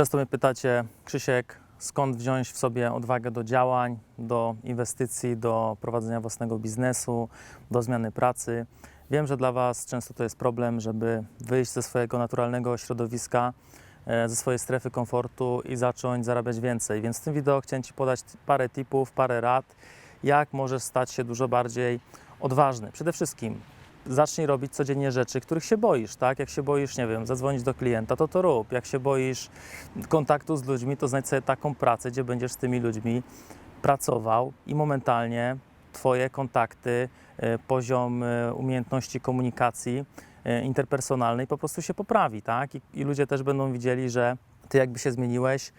Często mnie pytacie, Krzysiek, skąd wziąć w sobie odwagę do działań, do inwestycji, do prowadzenia własnego biznesu, do zmiany pracy. Wiem, że dla Was często to jest problem, żeby wyjść ze swojego naturalnego środowiska, e, ze swojej strefy komfortu i zacząć zarabiać więcej. Więc w tym wideo chciałem Ci podać parę tipów, parę rad, jak możesz stać się dużo bardziej odważny. Przede wszystkim zacznij robić codziennie rzeczy, których się boisz, tak? Jak się boisz, nie wiem, zadzwonić do klienta, to to rób. Jak się boisz kontaktu z ludźmi, to znajdź sobie taką pracę, gdzie będziesz z tymi ludźmi pracował i momentalnie Twoje kontakty, e, poziom e, umiejętności komunikacji e, interpersonalnej po prostu się poprawi, tak? I, I ludzie też będą widzieli, że Ty jakby się zmieniłeś,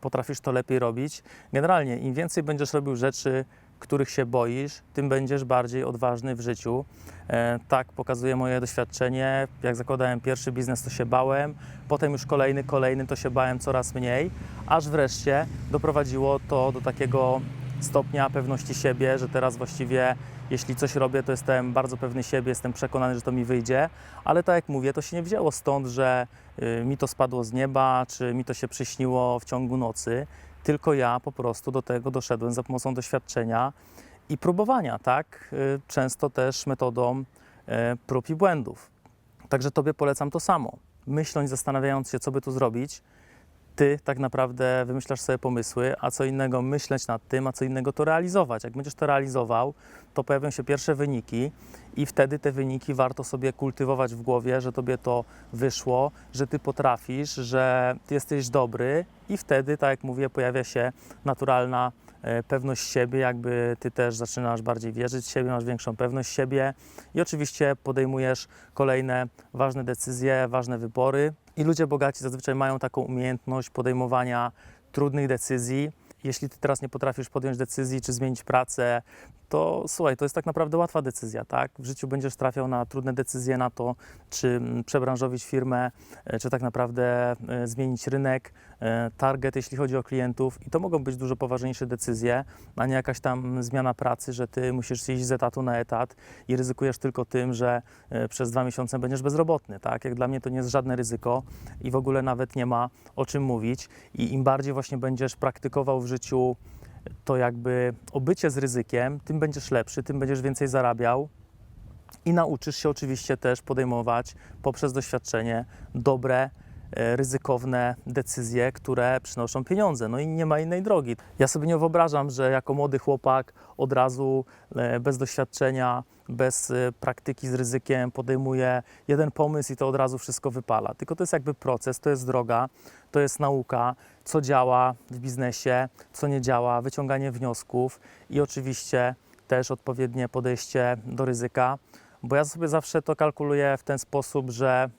potrafisz to lepiej robić. Generalnie, im więcej będziesz robił rzeczy, których się boisz, tym będziesz bardziej odważny w życiu. E, tak pokazuje moje doświadczenie. Jak zakładałem pierwszy biznes, to się bałem, potem już kolejny, kolejny, to się bałem coraz mniej, aż wreszcie doprowadziło to do takiego stopnia pewności siebie, że teraz właściwie jeśli coś robię, to jestem bardzo pewny siebie, jestem przekonany, że to mi wyjdzie, ale tak jak mówię, to się nie wzięło stąd, że y, mi to spadło z nieba, czy mi to się przyśniło w ciągu nocy, tylko ja po prostu do tego doszedłem za pomocą doświadczenia i próbowania, tak? Y, Często też metodą y, prób i błędów. Także Tobie polecam to samo. Myśląc, zastanawiając się, co by tu zrobić, ty tak naprawdę wymyślasz sobie pomysły, a co innego myśleć nad tym, a co innego to realizować. Jak będziesz to realizował, to pojawią się pierwsze wyniki i wtedy te wyniki warto sobie kultywować w głowie, że tobie to wyszło, że ty potrafisz, że jesteś dobry i wtedy, tak jak mówię, pojawia się naturalna e, pewność siebie, jakby ty też zaczynasz bardziej wierzyć w siebie, masz większą pewność siebie i oczywiście podejmujesz kolejne ważne decyzje, ważne wybory. I ludzie bogaci zazwyczaj mają taką umiejętność podejmowania trudnych decyzji. Jeśli ty teraz nie potrafisz podjąć decyzji czy zmienić pracę, to słuchaj, to jest tak naprawdę łatwa decyzja, tak? W życiu będziesz trafiał na trudne decyzje, na to, czy mm, przebranżowić firmę, e, czy tak naprawdę e, zmienić rynek, e, target, jeśli chodzi o klientów. I to mogą być dużo poważniejsze decyzje, a nie jakaś tam zmiana pracy, że ty musisz iść z etatu na etat i ryzykujesz tylko tym, że przez dwa miesiące będziesz bezrobotny, tak? Jak dla mnie to nie jest żadne ryzyko i w ogóle nawet nie ma o czym mówić. I im bardziej właśnie będziesz praktykował w życiu to jakby obycie z ryzykiem, tym będziesz lepszy, tym będziesz więcej zarabiał i nauczysz się oczywiście też podejmować poprzez doświadczenie dobre, ryzykowne decyzje, które przynoszą pieniądze. No i nie ma innej drogi. Ja sobie nie wyobrażam, że jako młody chłopak od razu e, bez doświadczenia, bez e, praktyki z ryzykiem podejmuje jeden pomysł i to od razu wszystko wypala. Tylko to jest jakby proces, to jest droga, to jest nauka, co działa w biznesie, co nie działa, wyciąganie wniosków i oczywiście też odpowiednie podejście do ryzyka, bo ja sobie zawsze to kalkuluję w ten sposób, że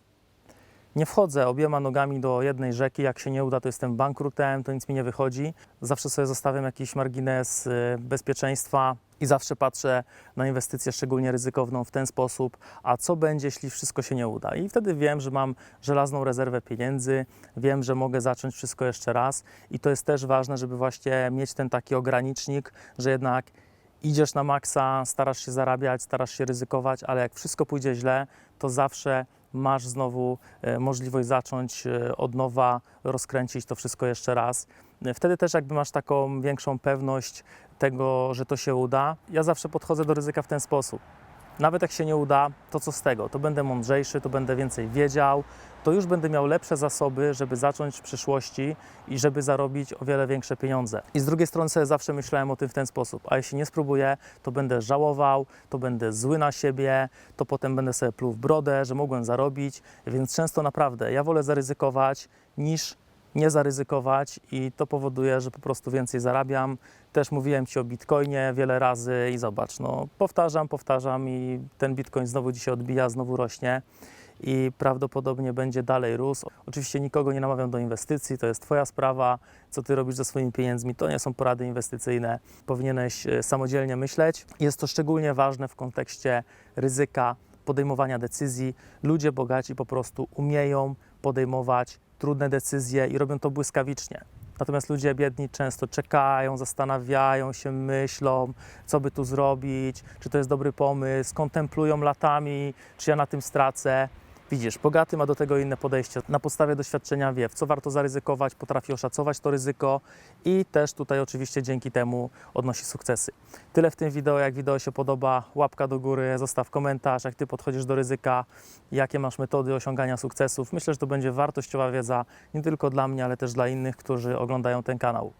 nie wchodzę obiema nogami do jednej rzeki, jak się nie uda, to jestem bankrutem, to nic mi nie wychodzi. Zawsze sobie zostawiam jakiś margines y, bezpieczeństwa i zawsze patrzę na inwestycję szczególnie ryzykowną w ten sposób, a co będzie, jeśli wszystko się nie uda. I wtedy wiem, że mam żelazną rezerwę pieniędzy, wiem, że mogę zacząć wszystko jeszcze raz i to jest też ważne, żeby właśnie mieć ten taki ogranicznik, że jednak idziesz na maksa, starasz się zarabiać, starasz się ryzykować, ale jak wszystko pójdzie źle, to zawsze masz znowu e, możliwość zacząć e, od nowa, rozkręcić to wszystko jeszcze raz. Wtedy też jakby masz taką większą pewność tego, że to się uda. Ja zawsze podchodzę do ryzyka w ten sposób. Nawet jak się nie uda, to co z tego? To będę mądrzejszy, to będę więcej wiedział, to już będę miał lepsze zasoby, żeby zacząć w przyszłości i żeby zarobić o wiele większe pieniądze. I z drugiej strony sobie zawsze myślałem o tym w ten sposób, a jeśli nie spróbuję, to będę żałował, to będę zły na siebie, to potem będę sobie pluł w brodę, że mogłem zarobić, więc często naprawdę ja wolę zaryzykować niż nie zaryzykować i to powoduje, że po prostu więcej zarabiam. Też mówiłem Ci o Bitcoinie wiele razy i zobacz, no powtarzam, powtarzam i ten Bitcoin znowu dzisiaj odbija, znowu rośnie i prawdopodobnie będzie dalej rósł. Oczywiście nikogo nie namawiam do inwestycji, to jest Twoja sprawa, co Ty robisz ze swoimi pieniędzmi, to nie są porady inwestycyjne, powinieneś e, samodzielnie myśleć. Jest to szczególnie ważne w kontekście ryzyka, podejmowania decyzji. Ludzie bogaci po prostu umieją podejmować trudne decyzje i robią to błyskawicznie. Natomiast ludzie biedni często czekają, zastanawiają się, myślą, co by tu zrobić, czy to jest dobry pomysł, kontemplują latami, czy ja na tym stracę. Widzisz, bogaty ma do tego inne podejście. Na podstawie doświadczenia wie, w co warto zaryzykować, potrafi oszacować to ryzyko i też tutaj oczywiście dzięki temu odnosi sukcesy. Tyle w tym wideo. Jak wideo się podoba, łapka do góry, zostaw komentarz, jak Ty podchodzisz do ryzyka, jakie masz metody osiągania sukcesów. Myślę, że to będzie wartościowa wiedza nie tylko dla mnie, ale też dla innych, którzy oglądają ten kanał.